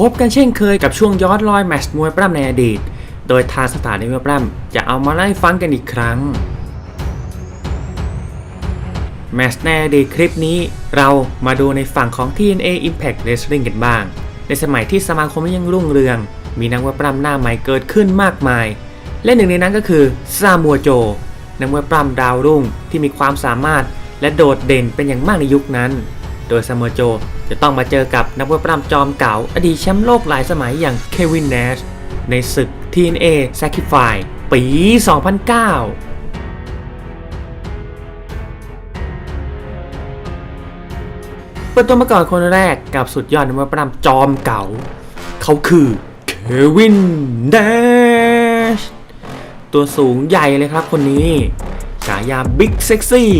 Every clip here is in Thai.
พบกันเช่นเคยกับช่วงย้อนรอยแมชมวยปล้ำในอดีต โดยทางสถานีมวยปล้ำจะเอามาไล่ฟังกันอีกครั้ง แมชในอดีตคลิปนี้ เรามาดูในฝั่งของ TNA Impact Wrestling กันบ้าง ในสมัยที่สมาคมยังรุ่งเรือง มีนักมวยปล้ำหน้าใหม่เกิดขึ้นมากมาย และหนึ่งในนั้นก็คือซามัวโจ นักมวยปล้ำดาวรุ่งที่มีความสามารถและโดดเด่นเป็นอย่างมากในยุคนั้น โดยซามัวโจ จะต้องมาเจอกับนักมวยปล้ำจอมเก่า อดีตแชมป์โลกหลายสมัยอย่างเควินเนชในศึก TNA Sacrifice ปี 2009เปิดตัวมาก่อนคนแรกกับสุดยอดนักมวยปล้ำจอมเก่า เขาคือเควินเดชตัวสูงใหญ่เลยครับคนนี้ ฉายาบิ๊กเซ็กซี่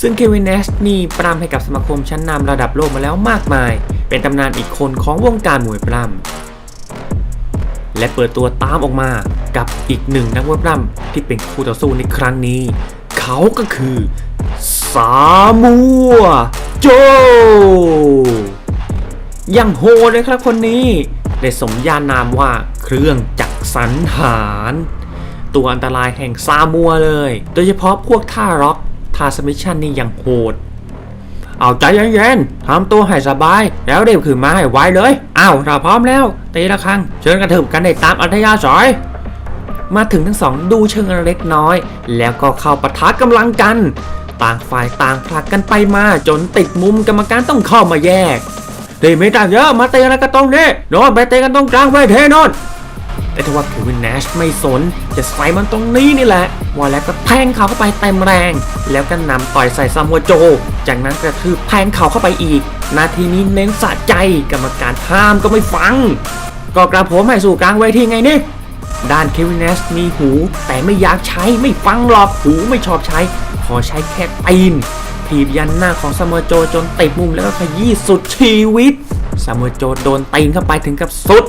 ซึ่งเควินเนชนี่ปล้ำให้กับสมาคมชั้นนำระดับโลกมาแล้วมากมาย เป็นตำนานอีกคนของวงการมวยปล้ำและเปิดตัวตามออกมากับอีกหนึ่งนักมวยปล้ำที่เป็นคู่ต่อสู้ในครั้งนี้ เขาก็คือซามัวโจยังโหดเลยครับคนนี้ได้สมญานามว่าเครื่องจักรสันหาร ตัวอันตรายแห่งซามัวเลย โดยเฉพาะพวกท่าร็อกาสมิชชั่นนี่ยังโหด เอาใจเย็นๆทำตัวให้สบาย แล้วเรีบขึ้นมาให้ไวเลย อ้าวเราพร้อมแล้ว ตีละครั้งเชิญกระถึบกันได้ตามอัธยาศัยมาถึงทั้งสองดูเชิงเล็กน้อย แล้วก็เข้าปะทะกำลังกัน ต่างฝ่ายต่างผลักกันไปมาจนติดมุมกรรมการต้องเข้ามาแยกเฮ้ยไม่ต่างเยอะมาเตะอะไรกันตรงนี้โน่นไปเตะกันตรงกลางเวทีน่น แต่ทว่าเควินแนชไม่สน จะใส่มันตรงนี้นี่แหละว่าแล้วก็แทงเขาเข้าไปเต็มแรง แล้วก็นำต่อยใส่ซามัวโจ จากนั้นกระทืบแทงเขาเข้าไปอีก นาทีนี้เน้นสะใจกรรมการห้ามก็ไม่ฟัง ก็กระผมให้สู่กลางเวทีไงนี่ด้านเควินแนชมีหู แต่ไม่อยากใช้ไม่ฟังหรอกหูไม่ชอบใช้ ขอใช้แค่ตีนถีบยันหน้าของซามัวโจจนติดมุมแล้วก็ขยี้สุดชีวิตซามัวโจโดนตีนเข้าไปถึงกับสุด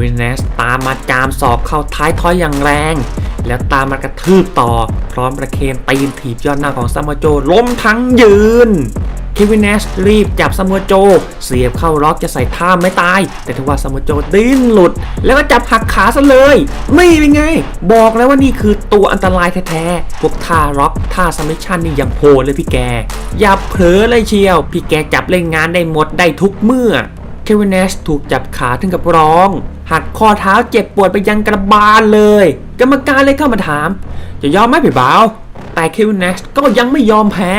วินเนสตามมาจามศอกเข้าท้ายทอยอย่างแรง แล้วตามมากระทืบต่อ พร้อมประเคนตีนถีบยอดหน้าของซามูโจล้มทั้งยืนเควินเนสรีบจับซามูโจ เสียบเข้าล็อกจะใส่ท่าไม่ตาย แต่ทว่าซามูโจดิ้นหลุด แล้วก็จับหักขาซะเลยนี่เป็นไง บอกแล้วว่านี่คือตัวอันตรายแท้ๆ พวกท่าล็อกท่าสมิชชั่นนี่ยังโหดเลยพี่แก อย่าเผลอเลยเชียว พี่แกจับเล่นงานได้หมดได้ทุกเมื่อเควินเนชถูกจับขาถึงกับร้อง หักข้อเท้าเจ็บปวดไปยังกระบาลเลย กรรมการเลยเข้ามาถาม จะยอมไหมพี่บ่าว แต่เควินเนชก็ยังไม่ยอมแพ้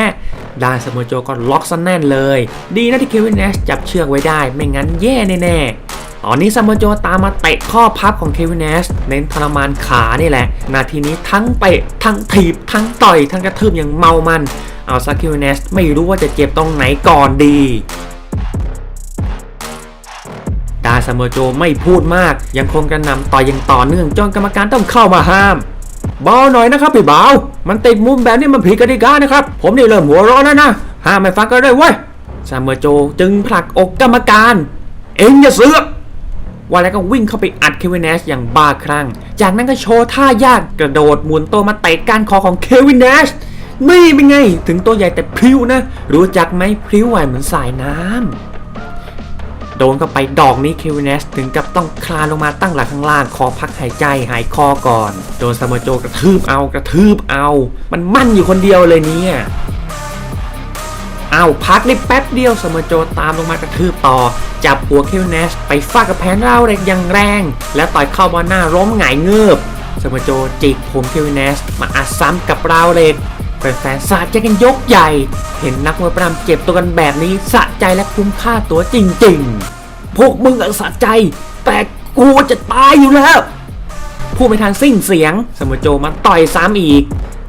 ด้านสมโจก็ล็อกซะแน่นเลย ดีนะที่เควินเนชจับเชือกไว้ได้ไม่งั้นแย่แน่ๆตอนนี้ซามโมโจตามมาเตะข้อพับของเควินเนชเน้นทรมานขานี่แหละ นาทีนี้ทั้งเตะทั้งถีบ ทั้งต่อย ทั้งกระทืบอย่างเมามัน เอาซาคิวเนสไม่รู้ว่าจะเจ็บตรงไหนก่อนดี ดาซามโมโจไม่พูดมาก ยังคงกระนำต่อยอย่างต่อเนื่องจนกรรมการต้องเข้ามาห้ามเบาหน่อยนะครับพี่บ่าวมันติดมุมแบบนี้มันผิดกติกานะครับ ผมนี่เริ่มหัวร้อนแล้วนะห้ามไม่ฟังก็ได้เว้ยซามโมโจจึงผลักอกกรรมการ เอ็งอย่าเสือกว่าแล้วก็วิ่งเข้าไปอัดเควินเนชอย่างบ้าคลั่ง จากนั้นก็โชว์ท่ายากกระโดดหมุนตัวมาเตะก้านคอของเควินเนชนี่เป็นไง ถึงตัวใหญ่แต่พริ้วนะ รู้จักไหมพริ้วไหวเหมือนสายน้ำ โดนเข้าไปดอกนี้เควินเนสถึงกับต้องคลานลงมาตั้งหลักข้างล่างขอพักหายใจหายคอก่อน โดนซาโมโจกระทืบเอากระทืบเอา มันมั่นอยู่คนเดียวเลยเนี่ยเอาพักได้แป๊บเดียวซาโมโจตามลงมากระทืบต่อ จับหัวเควินเนสไปฟาดกับแผนราวเล็กอย่างแรง และต่อยเข้ามาหน้าล้มหงายเงือบซาโมโจจิกผมเควินเนสมาอัดซ้ำกับราวเล็ก ฟนๆสะใจกันยกใหญ่ เห็นนักมวยปล้ำเจ็บตัวกันแบบนี้สะใจและคุ้มค่าตัวจริงๆ พวกมึงอะสะใจ แต่กูจะตายอยู่แล้ว พูดไม่ทันสิ้นเสียง สมุโจมันต่อยซ้ำอีก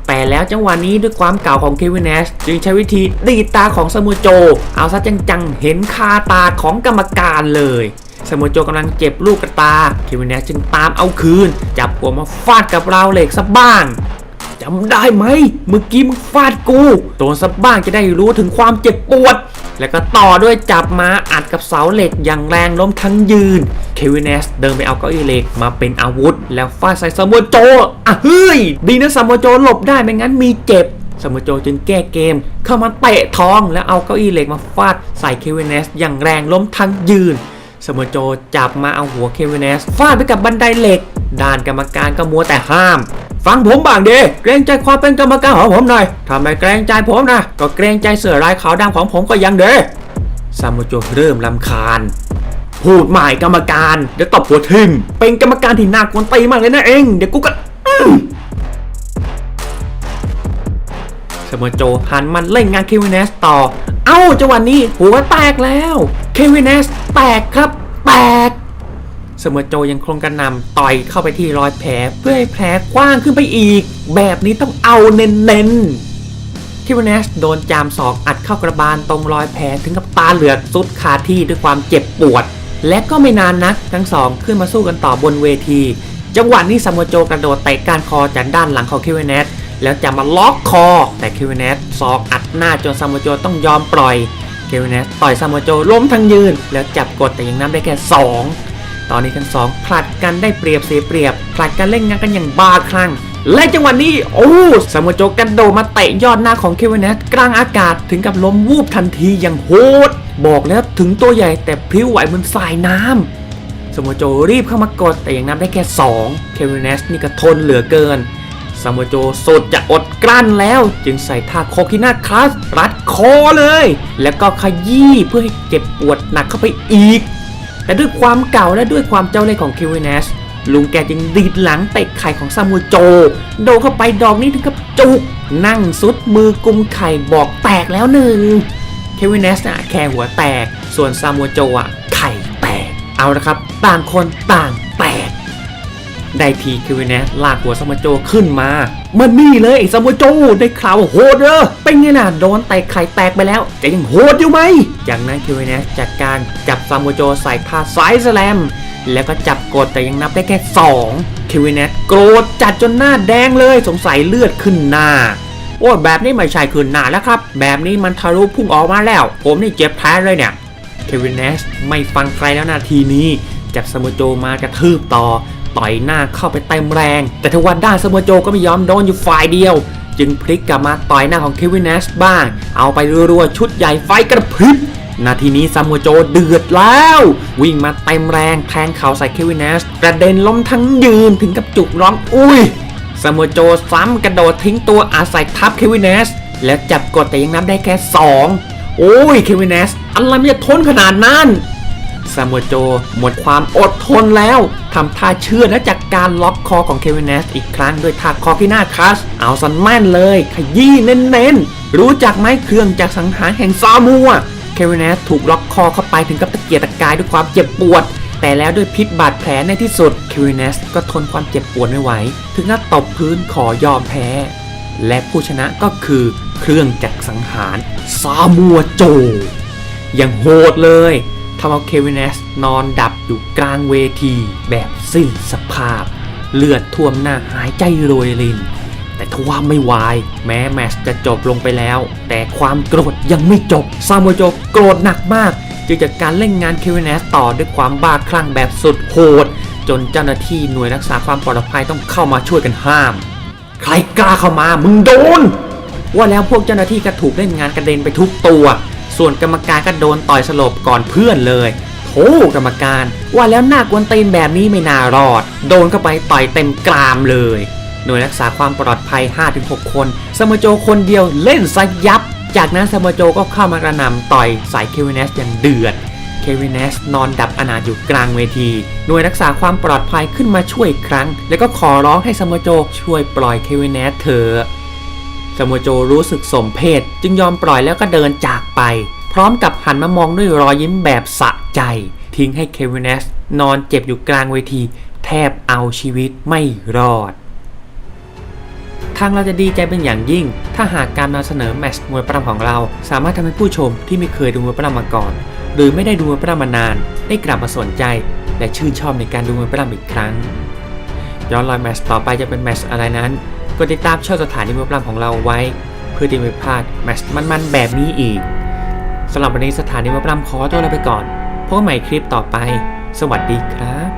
แต่แล้วจังหวะนี้ด้วยความเก่าของเควินเนชจึงใช้วิธีดีตาของสมุโจ เอาซะจังๆ เห็นคาตาของกรรมการเลยสมุโจกำลังเจ็บลูกกระตา เควินเนชจึงตามเอาคืน จับหัวมาฟาดกับราวเหล็กซะบ้าง จำได้ไหมเมื่อกี้มึงฟาดกูโดนสับบ้างจะได้รู้ถึงความเจ็บปวด แล้วก็ต่อด้วยจับมาอัดกับเสาเหล็กอย่างแรงล้มทั้งยืน เควินเนสเดินไปเอาเก้าอี้เหล็กมาเป็นอาวุธ แล้วฟาดใส่ซามูโจอะเฮ้ย ดีนะซามูโจหลบได้ไม่งั้นมีเจ็บซามูโจจึงแก้เกม เข้ามาเตะท้องแล้วเอาเก้าอี้เหล็กมาฟาดใส่เควินเนสอย่างแรงล้มทั้งยืน สมุโจจับมาเอาหัวเควินเนสฟาดไปกับบันไดเหล็ก ด้านกรรมการก็มัวแต่ห้าม ฟังผมบ้างดิเกรงใจความเป็นกรรมการของผมหน่อยทำไมเกรงใจผมนะ ก็เกรงใจเสือลายขาวดำของผมก็ยังเด้ซามูโจเริ่มลำคาญ พูดใหม่กรรมการเดี๋ยวตบหัวทิมเป็นกรรมการที่น่ากวนตีมากเลยนะเองเดี๋ยวกูก็อื้อสมุโจหันมันเล่นงานเควินเนสต่อ เอ้าจังหวะนี้หัวแตกแล้ว เควินเนสแตกครับ แตก สมุโจยังคงกระนำต่อยเข้าไปที่รอยแผล เพื่อให้แผลกว้างขึ้นไปอีก แบบนี้ต้องเอาเน้นๆคิวเนสโดนจามศอกอัดเข้ากระบาลตรงรอยแผลถึงกับตาเหลือกสุดคาที่ด้วยความเจ็บปวด และก็ไม่นานนักทั้งสองขึ้นมาสู้กันต่อบนเวที จังหวะนี้ซามโมโจกระโดดเตะก้านคอจากด้านหลังของคิวเนสแล้วจะมาล็อกคอ แต่คิวเนสศอกอัดหน้าจนซามโมโจต้องยอมปล่อยคิวเนสต่อยซามโมโจล้มทั้งยืน แล้วจับกดแต่ยังนับได้แค่สอง ตอนนี้ทั้งสองผลัดกันได้เปรียบเสียเปรียบผลัดกันเล่นงานกันอย่างบ้าคลั่งและจังหวะนี้ โอ้สมุโจกระโดมาเตะยอดหน้าของเควินเนสกลางอากาศถึงกับล้มวูบทันทีอย่างโหด บอกแล้วถึงตัวใหญ่แต่พริ้วไหวเหมือนสายน้ำสมุโจรีบเข้ามากดแต่ยังนับได้แค่ 2 เควินเนสนี่ก็ทนเหลือเกินสมุโจสดจะอดกลั้นแล้ว จึงใส่ท่าโคกิน่าคลัสรัดคอเลย แล้วก็ขยี้เพื่อให้เจ็บปวดหนักเข้าไปอีก แต่ด้วยความเก่าและด้วยความเจ้าเล่ห์ของคิวเนสลุงแกจึงดีดหลังเตะไข่ของซามูโจ โดเข้าไปดอกนี้ถึงกับจุก นั่งซุดมือกุมไข่บอกแตกแล้วหนึ่งเควินเนสน่ะแค่หัวแตก ส่วนซามูโจอะไข่แตก เอาละครับ ต่างคนต่าง ได้ทีคิวเนสลากหัวซามูโจขึ้นมามันนี่เลยไอ้ซามูโจได้ข่าวโหดเด้อเป็นไงน่ะโดนเตไข่แตกไปแล้วจะยังโหดอยู่ไหมจากนั้นคิวเนสจัดการจับซามูโจใส่ท่าไซส์แลมแล้วก็จับกดแต่ยังนับได้แค่2คิวเนสโกรธจัดจนหน้าแดงเลยสงสัยเลือดขึ้นหน้าโอ้ยแบบนี้ไม่ใช่ขึ้นหน้าแล้วครับ แบบนี้มันทะลุพุ่งออกมาแล้ว ผมนี่เจ็บแท้เลยเนี่ยเควินเนสไม่ฟังใครแล้วนาทีนี้จับสมุโจมากระทืบต่อ ต่อยหน้าเข้าไปเต็มแรง แต่ทว่าด้านสมุโจก็ไม่ยอมโดนอยู่ฝ่ายเดียว จึงพลิกกลับมาต่อยหน้าของเควินเนสบ้าง เอาไปรัวๆชุดใหญ่ไฟกระพริบนาทีนี้ซามูโจเดือดแล้ว วิ่งมาเต็มแรงแทงเข่าใส่เควินเนสกระเด็นล้มทั้งยืนถึงกับจุกร้องอุ้ยซามูโจซ้ำกระโดดทิ้งตัวอาศัยทับเควินเนสและจับกดแต่ยังนับได้แค่ 2 โอ้ยเควินเนสอะไรมันจะทนขนาดนั้น ซามูโจ หมดความอดทนแล้วทำท่าเชื่อและจากการล็อกคอของเควินเนสอีกครั้งด้วยท่าคอที่หน้าคัส เอาสันแม่นเลย ขยี้เน้นๆ รู้จักไหมเครื่องจากสังหารแห่งซามัวเควินเนสถูกล็อกคอเข้าไปถึงกับตะเกียกตะกายด้วยความเจ็บปวด แต่แล้วด้วยพิษบาดแผลในที่สุดเควินเนสก็ทนความเจ็บปวดไม่ไหว ถึงกับตบพื้นขอยอมแพ้ และผู้ชนะก็คือเครื่องจักรสังหารซามัวโจ อย่างโหดเลย ทำเอาเควินเนสนอนดับอยู่กลางเวที แบบสิ้นสภาพ เลือดท่วมหน้าหายใจโรยริน แต่ทว่าไม่วาย แม้แมชจะจบลงไปแล้ว แต่ความโกรธยังไม่จบ ซามโจโกรธหนักมาก จึงจัดการเล่นงานเควินเนสต่อด้วยความบ้าคลั่งแบบสุดโหด จนเจ้าหน้าที่หน่วยรักษาความปลอดภัยต้องเข้ามาช่วยกันห้าม ใครกล้าเข้ามามึงโดนว่าแล้วพวกเจ้าหน้าที่ก็ถูกเล่นงานกระเด็นไปทุกตัว ส่วนกรรมการก็โดนต่อยสลบก่อนเพื่อนเลยโธ่กรรมการว่าแล้วหน้ากวนตีนแบบนี้ไม่น่ารอด โดนเข้าไปต่อยเต็มกรามเลย หน่วยรักษาความปลอดภัย 5-6 คนสมโจคนเดียวเล่นซะยับ จากนั้นสมโจก็เข้ามากระหน่ำต่อยใส่เควินเนสอย่างเดือดเควินเนสนอนดับอนาถอยู่กลางเวที หน่วยรักษาความปลอดภัยขึ้นมาช่วยอีกครั้ง แล้วก็ขอร้องให้สมโจช่วยปล่อยเควินเนสเถอะ สโมโจรู้สึกสมเพศจึงยอมปล่อยแล้วก็เดินจากไป พร้อมกับหันมามองด้วยรอยยิ้มแบบสะใจ ทิ้งให้เควินเนสนอนเจ็บอยู่กลางเวที แทบเอาชีวิตไม่รอดทางเราจะดีใจเป็นอย่างยิ่ง ถ้าหากการนำเสนอแมตช์มวยปล้ำของเรา สามารถทำให้ผู้ชมที่ไม่เคยดูมวยปล้ำมาก่อน หรือไม่ได้ดูมวยปล้ำมานาน ได้กลับมาสนใจ และชื่นชอบในการดูมวยปล้ำอีกครั้ง ย้อนรอยแมตช์ต่อไปจะเป็นแมตช์อะไรนั้น กดติดตามช่องสถานีมวยปรามของเราไว้ เพื่อที่ไม่พลาดแมตช์มันๆแบบนี้อีกสำหรับวันนี้สถานีมวยปรามขอตัวลาไปก่อนพบกันใหม่คลิปต่อไป สวัสดีครับ